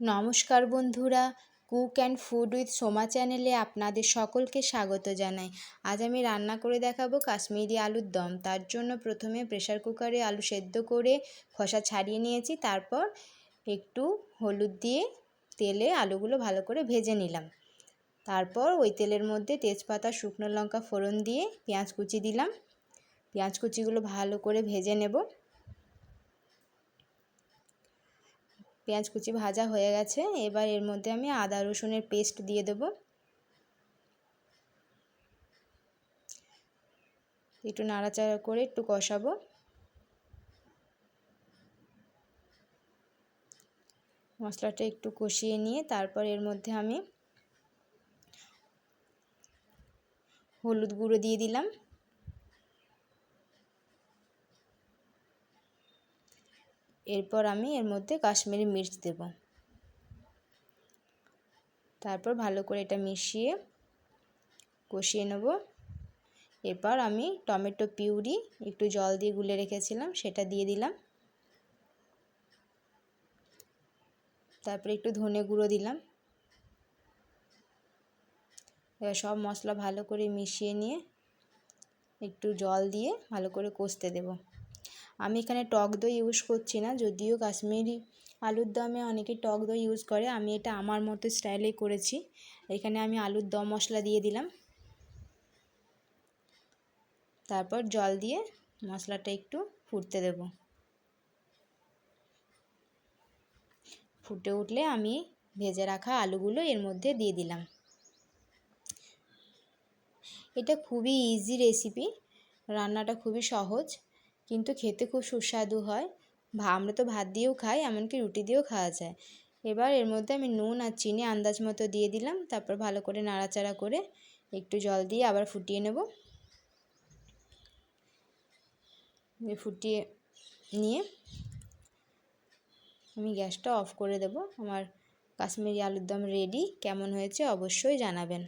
নমস্কার বন্ধুরা, cook and food with Soma চ্যানেলে আপনাদের সকলকে স্বাগত জানাই। আজ আমি রান্না করে দেখাবো কাশ্মীরি আলুর দম। তার জন্য প্রথমে প্রেশার কুকারে আলু সেদ্ধ করে খোসা ছাড়িয়ে নিয়েছি। তারপর একটু হলুদ দিয়ে তেলে আলুগুলো ভালো করে ভেজে নিলাম। তারপর ওই তেলের মধ্যে তেজপাতা, শুকনো লঙ্কা ফোড়ন দিয়ে পেঁয়াজ কুচি দিলাম। পেঁয়াজ কুচিগুলো ভালো করে ভেজে নেব। পেঁয়াজ কুচি ভাজা হয়ে গেছে। এবার এর মধ্যে আমি আদা রসুনের পেস্ট দিয়ে দেব। একটু নাড়াচাড়া করে একটু কষাবো। মশলাটা একটু কষিয়ে নিয়ে তারপর এর মধ্যে আমি হলুদ গুঁড়ো দিয়ে দিলাম। এরপর আমি এর মধ্যে কাশ্মীরি মির্চ দেব। তারপর ভালো করে এটা মিশিয়ে কষিয়ে নেব। এরপর আমি টমেটো পিউরি একটু জল দিয়ে গুলে রেখেছিলাম, সেটা দিয়ে দিলাম। তারপরে একটু ধনে গুঁড়ো দিলাম। এবার সব মশলা ভালো করে মিশিয়ে নিয়ে একটু জল দিয়ে ভালো করে কষতে দেবো। আমি এখানে টক দই ইউজ করছি না, যদিও কাশ্মীরি আলুর দমে অনেকে টক দই ইউজ করে, আমি এটা আমার মতো স্টাইলে করেছি। এখানে আমি আলুর দম মশলা দিয়ে দিলাম। তারপর জল দিয়ে মশলাটা একটু ফুটতে দেব। ফুটে উঠলে আমি ভেজে রাখা আলুগুলো এর মধ্যে দিয়ে দিলাম। এটা খুবই ইজি রেসিপি রান্নাটা খুবই সহজ। কিন্তু খেতে খুব সুস্বাদু হয়। আমরা তো ভাত দিয়েও খাই, এমনকি রুটি দিয়েও খাওয়া যায়। এবার এর মধ্যে আমি নুন আর চিনি আন্দাজ মতো দিয়ে দিলাম, তারপর ভালো করে নাড়াচাড়া করে একটু জল দিয়ে আবার ফুটিয়ে নেব। ফুটিয়ে নিয়ে আমি গ্যাসটা অফ করে দেব। আমার কাশ্মীরি আলুর দম রেডি কেমন হয়েছে অবশ্যই জানাবেন।